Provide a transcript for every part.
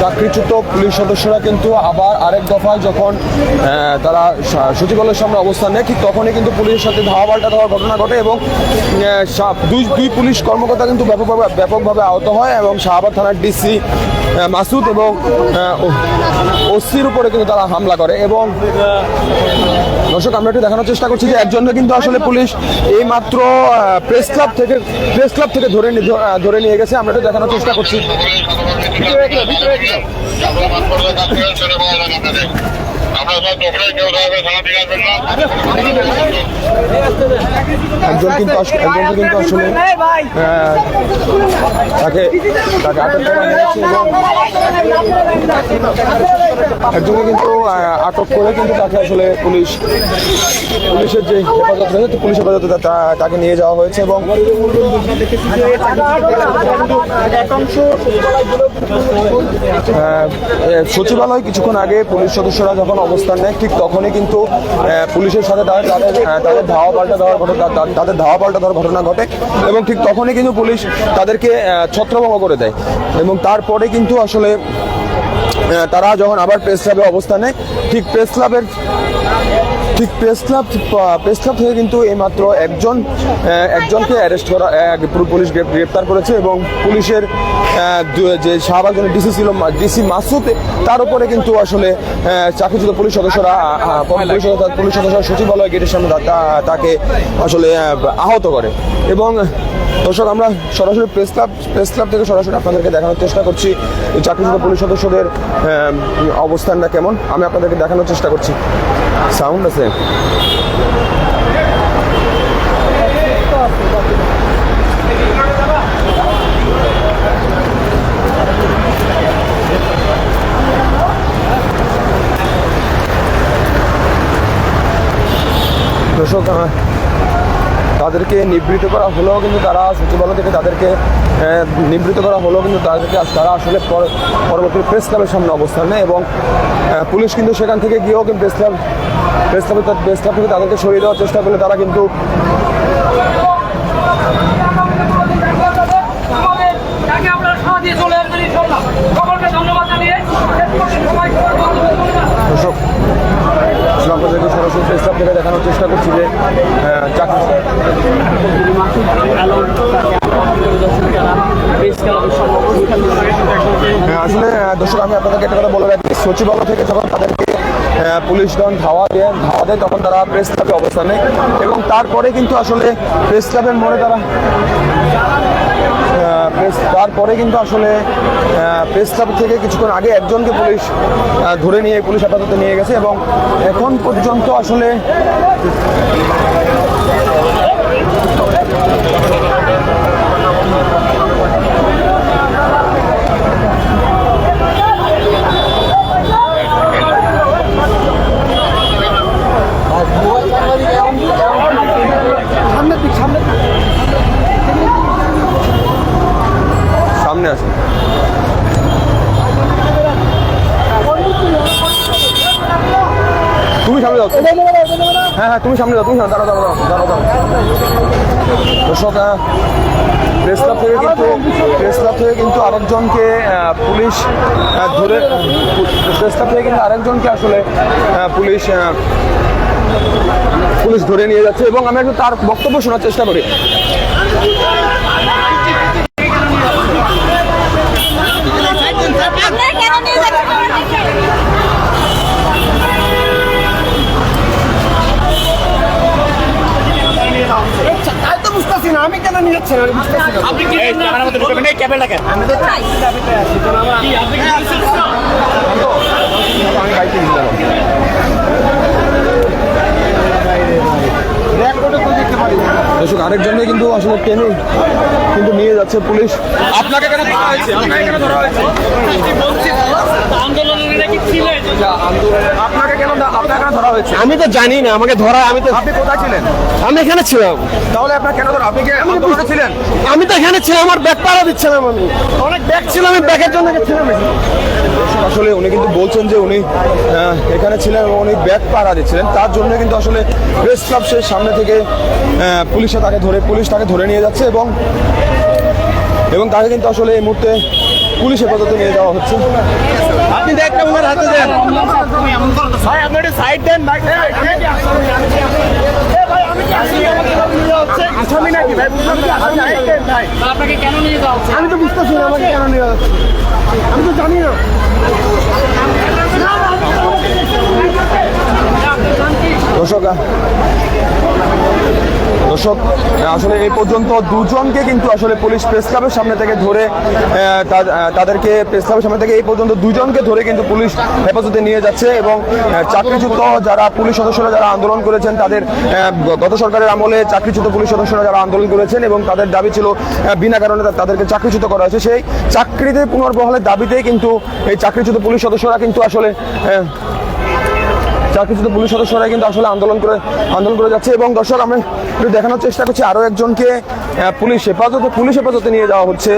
চাকরিচ্যুত পুলিশ সদস্যরা কিন্তু আবার আরেক দফায় যখন তারা সচিবালয়ের সামনে অবস্থান নেয়, ঠিক তখনই কিন্তু পুলিশের সাথে ধাওয়া পাল্টা ধাওয়ার ঘটনা ঘটে এবং দুই দুই পুলিশ কর্মকর্তা কিন্তু ব্যাপকভাবে ব্যাপকভাবে আহত হয় এবং শাহবাগ থানার ডিসি মাসুদ এবং ওসির উপরে কিন্তু তারা হামলা করে এবং, দর্শক, আমরা একটু দেখানোর চেষ্টা করছি যে একজনকে কিন্তু আসলে পুলিশ এই মাত্র প্রেস ক্লাব থেকে প্রেস ক্লাব থেকে ধরে ধরে নিয়ে গেছে। আমরা একটু দেখানোর চেষ্টা করছি। একজন কিন্তু একজনকে কিন্তু আসলে তাকে তাকে আটক করা হয়েছে। এবং একজনকে কিন্তু আটক করে কিন্তু তাকে আসলে পুলিশ পুলিশের যে হেফাজত রয়েছে পুলিশ হেফাজতে তাকে নিয়ে যাওয়া হয়েছে এবং সচিবালয় কিছুক্ষণ আগে পুলিশ সদস্যরা যখন অবস্থান নেয়, ঠিক তখনই কিন্তু পুলিশের সাথে তাদের তাদের ধাওয়া পাল্টা দেওয়ার ঘটনা তাদের ধাওয়া পাল্টা দেওয়ার ঘটনা ঘটে এবং ঠিক তখনই কিন্তু পুলিশ তাদেরকে ছত্রভঙ্গ করে দেয়। এবং তারপরে কিন্তু আসলে তারা যখন আবার প্রেস ক্লাবে অবস্থানে, ঠিক প্রেস ক্লাবের ঠিক প্রেস ক্লাব প্রেস ক্লাব থেকে কিন্তু এইমাত্র একজন একজনকে অ্যারেস্ট করা পুলিশ গ্রেপ্তার করেছে এবং পুলিশের যে শাহবাগ ডিসি ছিল ডিসি মাসুদ তার উপরে কিন্তু আসলে চাকরিচ্যুত পুলিশ সদস্যরা আহ, পুলিশ সদস্য- পুলিশ সদস্যরা সচিবালয় গেটের সামনে তাকে আসলে আহত করে। এবং দর্শক আমরা সরাসরি প্রেস ক্লাব প্রেস ক্লাব থেকে সরাসরি আপনাদেরকে দেখানোর চেষ্টা করছি চাকরিচ্যুত পুলিশ সদস্যদের অবস্থানটা কেমন? আমি আপনাদেরকে দেখানোর চেষ্টা করছি। সাউন্ড আছে? দর্শক তাদেরকে নিবৃত করা হলেও কিন্তু তারা সচিবালয় থেকে তাদেরকে নিবৃত করা হলেও কিন্তু তাদেরকে তারা আসলে পর- পরবর্তী প্রেস ক্লাবের সামনে অবস্থান নেয় এবং পুলিশ কিন্তু সেখান থেকে গিয়েও কিন্তু প্রেস ক্লাব প্রেস ক্লাবে প্রেস ক্লাব থেকে তাদেরকে সরিয়ে দেওয়ার চেষ্টা করলে তারা কিন্তু দর্শক আসলে সরাসরি থেকে দেখানোর চেষ্টা করছি যে হ্যাঁ, আসলে দর্শক আমি আপনাদেরকে একটা কথা বলে রাখি। সচিবালয় থেকে যখন তাদেরকে পুলিশ যখন ধাওয়া দেয় ধাওয়া দেয় তখন তারা প্রেস ক্লাবে অবস্থান। নেয় এবং তারপরে কিন্তু আসলে প্রেস ক্লাবের মোড়ে তারা তারপরে কিন্তু আসলে প্রেস ক্লাব থেকে কিছুক্ষণ আগে একজনকে পুলিশ ধরে নিয়ে, পুলিশ হেফাজতে নিয়ে গেছে এবং এখন পর্যন্ত আসলে সামনে আছে। তুমি সামনে যাও। হ্যাঁ হ্যাঁ তুমি সামনে যাও তুমি সামনে দাঁড়াও দাঁড়াও দাঁড়াও দাঁড়াও দর্শক প্রেস ক্লাব থেকে কিন্তু প্রেস ক্লাব থেকে কিন্তু আরেকজনকে পুলিশ ধরে প্রেস ক্লাব থেকে কিন্তু আরেকজনকে আসলে পুলিশ পুলিশ ধরে নিয়ে যাচ্ছে। এবং আমি একটু তার বক্তব্য শোনার চেষ্টা করি আপনারা কেন নিয়ে যাচ্ছেন তাই তো বুঝতেছি না আমি কেন নিয়ে যাচ্ছি আপনি কি ক্যামেরার মধ্যে ঢুকবেন এই ক্যামেরাটাকে। আমি বাইকে নিয়ে যাব দর্শক আরেকজনকে কিন্তু আসলে টেনে কিন্তু নিয়ে যাচ্ছে পুলিশ। আপনাকে কেন ধরা হয়েছে? আপনাকে কেন ধরা হয়েছে? আপনাকে কেন আপনাকে কেন ধরা হয়েছে? আমি তো জানি না আমাকে ধরা আমি তো আপনি কোথায় ছিলেন? আমি এখানে ছিলাম। তাহলে আপনার কেন ধরা আপনি কি আমি তো এখানে ছিলাম আমার ব্যাগ পাড়া দিচ্ছিলাম আমি। অনেক ব্যাগ ছিল আমি ব্যাগের জন্য গেছিলাম আসলে উনি কিন্তু বলছেন যে উনি এখানে ছিলেন এবং উনি ব্যাগ পাড়া দিচ্ছিলেন। তার জন্য কিন্তু আসলে প্রেস ক্লাব সে সামনে থেকে পুলিশে তাকে ধরে পুলিশ তাকে ধরে নিয়ে যাচ্ছে এবং এবং তাকে কিন্তু আসলে এই মুহূর্তে পুলিশ হেফাজতে নিয়ে যাওয়া হচ্ছে। আপনি ওনার হাতে দেন। ভাই আপনি একটু সাইড দেন আসামি আমাকে এভাবে নিয়ে যাচ্ছে? আসামি নাকি ভাই? বুঝলাম না আপনি side দেন, ভাই। আপনাকে কেন নিয়ে যাওয়া হচ্ছে আমি তো বুঝতেছি না আমাকে কেন নিয়ে যাচ্ছে। আমি তো জানি না। দর্শক দর্শক আসলে এই পর্যন্ত দুজনকে কিন্তু আসলে পুলিশ প্রেস ক্লাবের সামনে থেকে ধরে তাদেরকে প্রেস ক্লাবের সামনে থেকে এই পর্যন্ত দুজনকে ধরে কিন্তু পুলিশ হেফাজতে নিয়ে যাচ্ছে এবং চাকরিচ্যুত যারা পুলিশ সদস্যরা যারা আন্দোলন করেছেন, তাদের গত সরকারের আমলে চাকরিচ্যুত পুলিশ সদস্যরা যারা আন্দোলন করেছেন এবং তাদের দাবি ছিল বিনা কারণে তাদেরকে চাকরিচ্যুত করা হয়েছে। সেই চাকরিতে পুনর্বহলের দাবিতেই কিন্তু এই চাকরিচ্যুত পুলিশ সদস্যরা কিন্তু আসলে আহ, চাকরিচ্যুত পুলিশ সদস্যরা কিন্তু আসলে আন্দোলন করে আন্দোলন করে যাচ্ছে এবং দর্শক আমরা একটু দেখানোর চেষ্টা করছি আরও একজনকে পুলিশ হেফাজতে পুলিশ হেফাজতে নিয়ে যাওয়া হচ্ছে।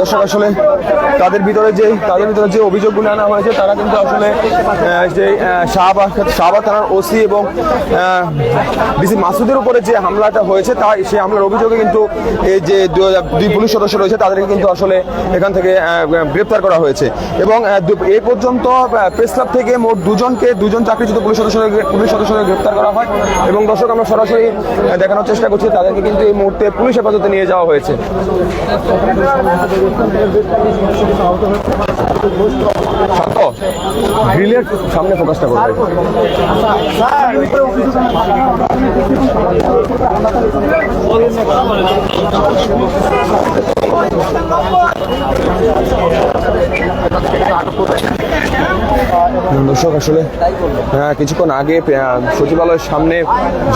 দর্শক আসলে তাদের ভিতরে যে তাদের ভিতরে যে অভিযোগগুলো আনা হয়েছে তারা কিন্তু আসলে যে শাহবাগ শাহবাগ থানার ওসি এবং ডিসি মাসুদের উপরে যে হামলাটা হয়েছে তা সেই হামলার অভিযোগে কিন্তু এই যে দুই পুলিশ সদস্য রয়েছে, তাদেরকে কিন্তু আসলে এখান থেকে গ্রেপ্তার করা হয়েছে। এবং এ পর্যন্ত প্রেস ক্লাব থেকে মোট দুজনকে, দুজন চাকরিচ্যুত পুলিশ সদস্য পুলিশ সদস্যদের গ্রেপ্তার করা হয়। এবং দর্শক, আমরা সরাসরি দেখানোর চেষ্টা করছি, তাদেরকে কিন্তু এই মুহূর্তে পুলিশ হেফাজতে নিয়ে যাওয়া হয়েছে। সামনে ফোকাসটা করবে দর্শক আসলে হ্যাঁ, কিছুক্ষণ আগে সচিবালয়ের সামনে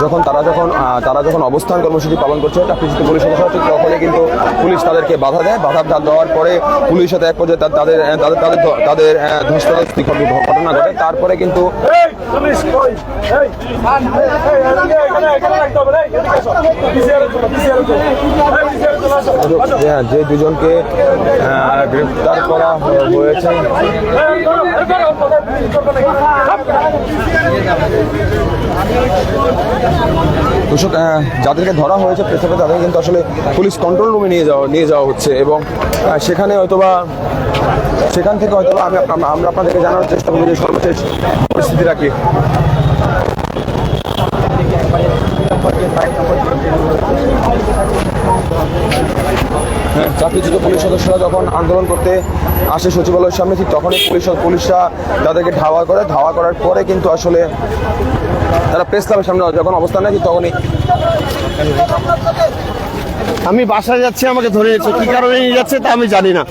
যখন তারা যখন তারা যখন অবস্থান কর্মসূচি পালন করছে চাকরিচ্যুত পুলিশ সদস্য তখনই কিন্তু পুলিশ তাদেরকে বাধা দেয় বাধা দেওয়ার পরে পুলিশ সাথে এক পর্যায়ে তাদের তাদের তাদের তাদের ধস্তাধস্তি ঘট- ঘটনা ঘটে তারপরে কিন্তু হ্যাঁ, যে দুজনকে গ্রেফতার করা হয়েছে। যাদেরকে ধরা হয়েছে পেছনে তাদেরকে কিন্তু আসলে পুলিশ কন্ট্রোল রুমে নিয়ে যাওয়া নিয়ে যাওয়া হচ্ছে এবং সেখানে হয়তোবা সেখান থেকে হয়তো আমি আমরা আপনাদেরকে জানানোর চেষ্টা করব যে সর্বশেষ পরিস্থিতিটা কি। হ্যাঁ, চাকরিচ্যুত পুলিশ সদস্যরা যখন আন্দোলন করতে আসে সচিবালয়ের সামনে ঠিক তখনই পুলিশ পুলিশরা তাদেরকে ধাওয়া করে। ধাওয়া করার পরে কিন্তু আসলে তারা প্রেস ক্লাবের সামনে যখন অবস্থান নেয় ঠিক তখনই আমি বাসায় যাচ্ছি আমাকে ধরে নিচ্ছে কি কারণে নিয়ে যাচ্ছে তা আমি জানি না।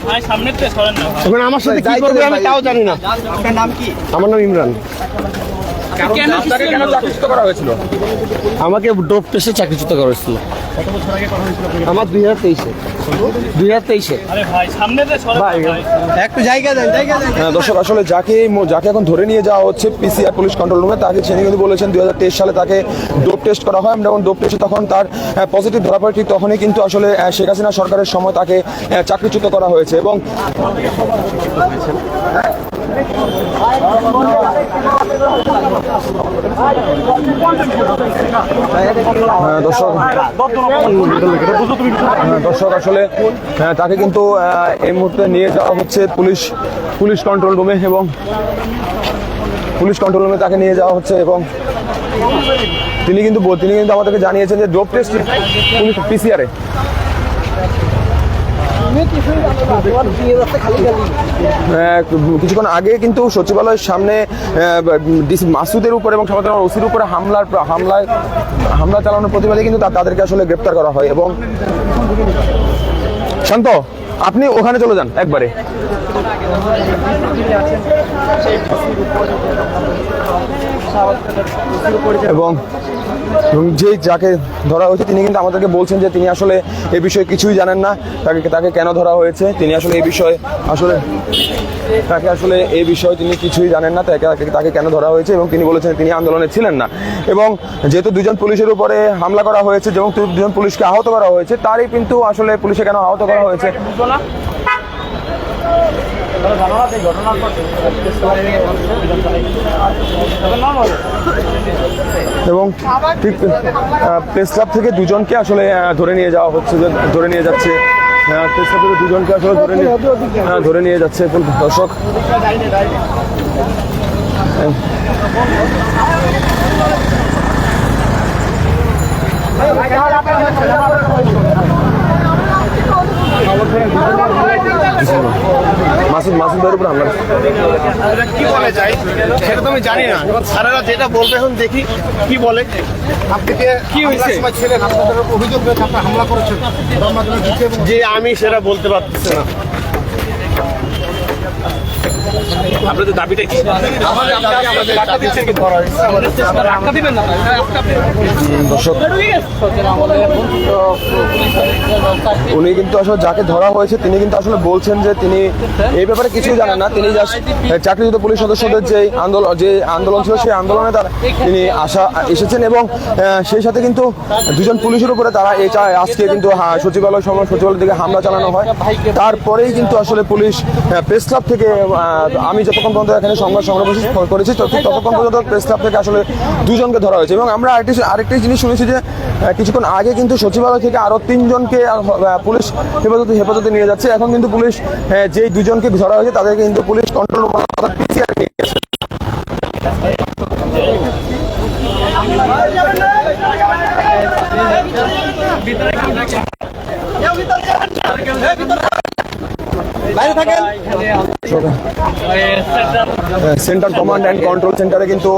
এখন আমার সাথে কি করবে আমি তাও জানি না। আমার নাম ইমরান কেন চাকরিচ্যুত করা হয়েছিল আমাকে ডোপ টেস্টে চাকরিচ্যুত করেছিল আমার দুই হাজার তেইশে। দুই হাজার তেইশে। একটু জায়গা দেন হ্যাঁ, দর্শক আসলে যাকে যাকে এখন ধরে নিয়ে যাওয়া হচ্ছে পিসিআর পুলিশ কন্ট্রোল রুমে তাকে তিনি কিন্তু বলেছেন দুই হাজার তেইশ সালে তাকে ডোপ টেস্ট করা হয়। যখন ডোপ টেস্টে তখন তার পজিটিভ ধরা পড়ে ঠিক তখনই কিন্তু আসলে শেখ হাসিনা সরকারের সময় তাকে চাকরিচ্যুত করা হয়েছে এবং দর্শক। হ্যাঁ, দর্শক আসলে হ্যাঁ, তাকে কিন্তু এই মুহূর্তে নিয়ে যাওয়া হচ্ছে পুলিশ পুলিশ কন্ট্রোল রুমে এবং পুলিশ কন্ট্রোল রুমে তাকে নিয়ে যাওয়া হচ্ছে এবং তিনি কিন্তু তিনি কিন্তু আমাদেরকে জানিয়েছেন যে ডোপ টেস্ট পুলিশ পিসিআরে কিছুক্ষণ আগে কিন্তু সচিবালয়ের সামনে মাসুদের উপর এবং সমাধান ওসির উপরে হামলার হামলায়, হামলা চালানোর প্রতিবাদে কিন্তু তাদেরকে আসলে গ্রেপ্তার করা হয় এবং শান্ত, আপনি ওখানে চলে যান একবারে। এবং এবং যে যাকে ধরা হয়েছে, তিনি কিন্তু আমাদেরকে বলছেন যে তিনি আসলে এ বিষয়ে কিছুই জানেন না। তাকে তাকে কেন ধরা হয়েছে? তিনি আসলে এই বিষয়ে আসলে, তাকে আসলে এই বিষয়ে তিনি কিছুই জানেন না। তাকে- তাকে কেন ধরা হয়েছে? এবং তিনি বলেছেন তিনি আন্দোলনে ছিলেন না। এবং যেহেতু দুজন পুলিশের উপরে হামলা করা হয়েছে, এবং দুজন পুলিশকে আহত করা হয়েছে, তারই কিন্তু আসলে পুলিশে কেন আহত করা হয়েছে? এবং ঠিক প্রেস ক্লাব থেকে দুজনকে আসলে ধরে নিয়ে যাওয়া হচ্ছে ধরে নিয়ে যাচ্ছে। প্রেস ক্লাব থেকে দুজনকে আসলে ধরে নিয়ে ধরে নিয়ে যাচ্ছে। এখন দর্শক মাসুদ মাসুদ ভাইয়ের উপর হামলা। কি বলে যাই সেটা তো আমি জানি না। এবার স্যারেরা যেটা বলবে এখন দেখি কি বলে। আপনি যে কি হয়েছে? ছেলে ছিলেন আপনাদের অভিযোগ রয়েছে আপনার হামলা করেছেন। যে আমি সেটা বলতে পারতেছি না। আপনাদের দাবিটা কি? উনি কিন্তু আসলে যাকে ধরা হয়েছে, তিনি কিন্তু আসলে বলছেন যে তিনি এই ব্যাপারে কিছু জানেন না। তিনি চাকরিচ্যুত পুলিশ সদস্যদের যে আন্দোলন যে আন্দোলন ছিল সেই আন্দোলনে তার তিনি আসা, এসেছেন এবং সেই সাথে কিন্তু দুজন পুলিশের উপরে তারা এই আজকে কিন্তু সচিবালয় সময় সচিবালয় থেকে হামলা চালানো হয়। তারপরেই কিন্তু আসলে পুলিশ প্রেস ক্লাব থেকে আমি যতক্ষণ পর্যন্ত এখানে সংবাদ সমাবেশ করেছি তত- ততক্ষণ পর্যন্ত প্রেস ক্লাব থেকে আসলে দুজনকে ধরা হয়েছে। এবং আমরা আরেকটি আরেকটি জিনিস শুনেছি যে কিছুক্ষণ আগে কিন্তু সচিবালয় থেকে আরও তিনজনকে পুলিশ হেফাজতে হেফাজতে নিয়ে যাচ্ছে। এখন কিন্তু পুলিশ যেই দুজনকে ধরা হয়েছে তাদেরকে কিন্তু পুলিশ কন্ট্রোল পিছিয়ে নিয়ে গেছে। সেন্টার কমান্ড অ্যান্ড কন্ট্রোল সেন্টারে কিন্তু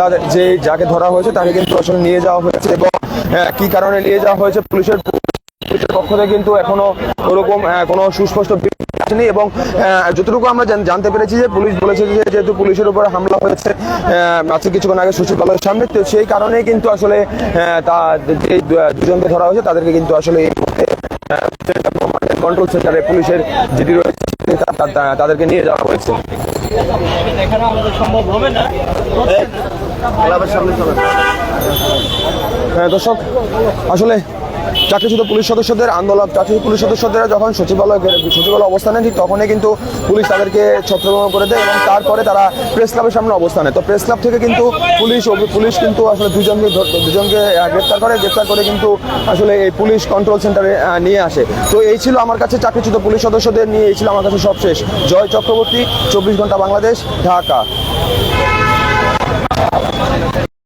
তাদের যে, যাকে ধরা হয়েছে তাকে কিন্তু আসলে নিয়ে যাওয়া হয়েছে এবং কি কারণে নিয়ে যাওয়া হয়েছে পুলিশের পুলিশের পক্ষ থেকে কিন্তু এখনও ওরকম কোনো সুস্পষ্ট আসেনি এবং যতটুকু আমরা জানতে পেরেছি যে পুলিশ বলেছে যে যেহেতু পুলিশের উপর হামলা হয়েছে আজকে কিছুক্ষণ আগে সচিবালয়ের সামনে, তো সেই কারণেই কিন্তু আসলে তা, যে দুজনকে ধরা হয়েছে তাদেরকে কিন্তু আসলে কন্ট্রোল সেন্টারে পুলিশের যেটি রয়েছে তাদেরকে নিয়ে যাওয়া হয়েছে। হ্যাঁ, দর্শক আসলে চাকরিচ্যুত পুলিশ সদস্যদের আন্দোলন, চাকরিচ্যুত পুলিশ সদস্যদের যখন সচিবালয় সচিবালয় অবস্থানে ঠিক তখনই কিন্তু পুলিশ তাদেরকে ছত্রভঙ্গ করে দেয় এবং তারপরে তারা প্রেস ক্লাবের সামনে অবস্থানে। তো প্রেস ক্লাব থেকে কিন্তু পুলিশ পুলিশ কিন্তু আসলে দুজনকে দুজনকে গ্রেপ্তার করে গ্রেপ্তার করে কিন্তু আসলে এই পুলিশ কন্ট্রোল সেন্টারে নিয়ে আসে। তো এই ছিল আমার কাছে চাকরিচ্যুত পুলিশ সদস্যদের নিয়ে, এই ছিল আমার কাছে সবশেষ। জয় চক্রবর্তী, চব্বিশ ঘণ্টা বাংলাদেশ, ঢাকা।